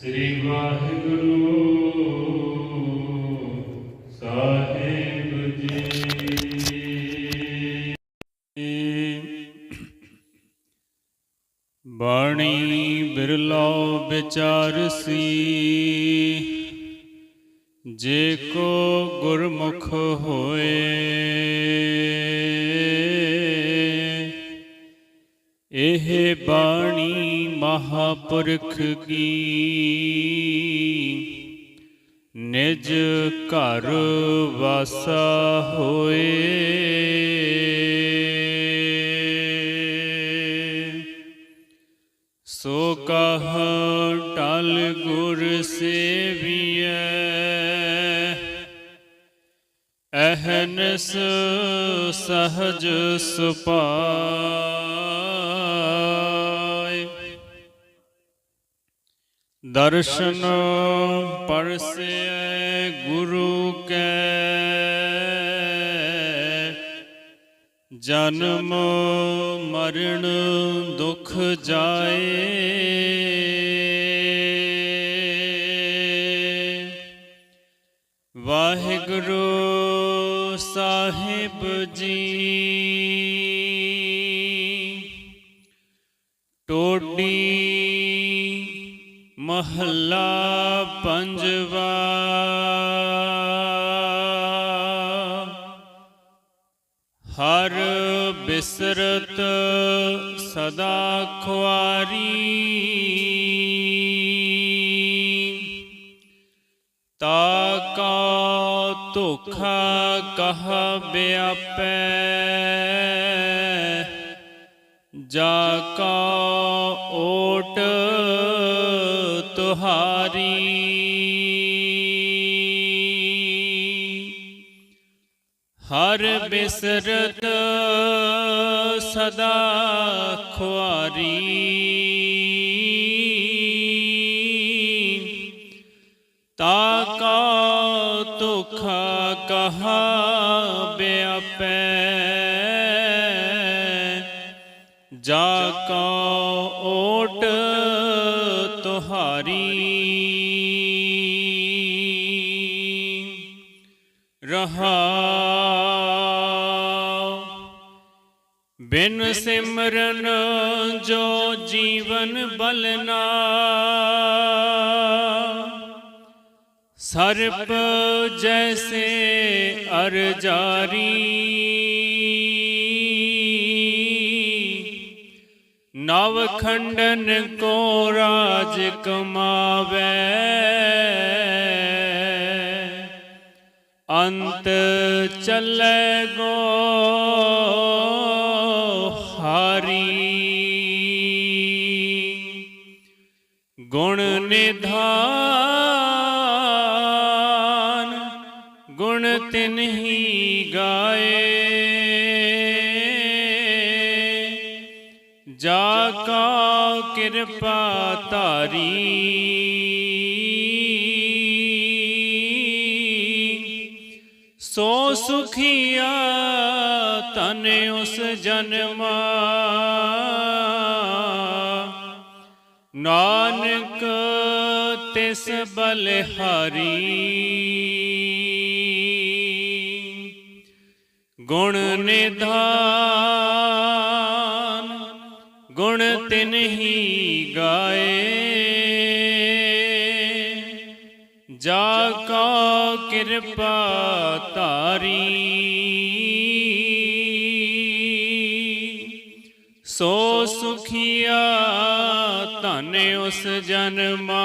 ਸ੍ਰੀ ਵਾਹਿਗੁਰੂ ਸਾਹਿਬ ਜੀ। ਬਾਣੀ ਬਿਰਲਾ ਵਿਚਾਰਸੀ ਜੇ ਕੋ ਗੁਰਮੁਖ ਹੋਏ। ਇਹ ਬਾਣੀ ਮਹਾਪੁਰਖ ਕੀ? ਨਿਜ ਘਰ ਵਾਸਾ ਹੋਏ। ਸੋ ਕਹ ਟਲ ਗੁਰ ਸੇਵੀਐ। ਅਹਨਸ ਸਹਜ ਸੁਪਾਇ ਦਰਸ਼ਨ ਪਰਸੈ ਗੁਰੂ ਕੈ। ਜਨਮ ਮਰਨ ਦੁਖ ਜਾਏ। ਵਾਹਿਗੁਰੂ ਸਾਹਿਬ ਜੀ। ਟੋਡੀ ਮਹੱਲਾ ਪੰਜਵਾ। ਹਰ ਬਿਸਰਤ ਸਦਾ ਖੁਆਰੀ। ਧੋਖਾ ਕਹ ਬਿਆਪੈ। ਜਾ ਕਾ ਓਟ ਤੁਹਾਰੀ। ਹਰ ਬਿਸਰਤ ਸਦਾ ਖੁਆਰੀ। ਕਹਾ ਬਿਆਪੈ। ਜਾ ਕਾ ਓਟ ਤੁਹਾਰੀ। ਰਹਾਉ ਬਿਨ ਸਿਮਰਨ ਜੋ ਜੀਵਨ ਬਲਨਾ। ਸਰਪ ਜੈਸੇ ਅਰ ਜਾਰੀ ਨਵ ਖੰਡਨ ਕੋ ਰਾਜ ਕਮਾਵੇ। ਅੰਤ ਚੱਲੇ ਗੋ ਹਾਰੀ। ਗੁਣ ਗੁਣ ਗਾਏ। ਜਾ ਕਾ ਕਿਰਪਾ ਧਾਰੀ। ਸੋ ਸੁਖੀਆ ਤਨ ਉਸ ਜਨਮਾ। ਨਾਨਕ ਤਿਸ ਬਲਿਹਾਰੀ। ਗੁਣ ਨਿਧਾਨ ਗੁਣ ਤਿਨਹੀ ਗਾਏ। ਜਾ ਕਾ ਕਿਰਪਾ ਧਾਰੀ ਸੋ ਸੁਖੀਆ ਧਨ ਉਸ ਜਨਮਾ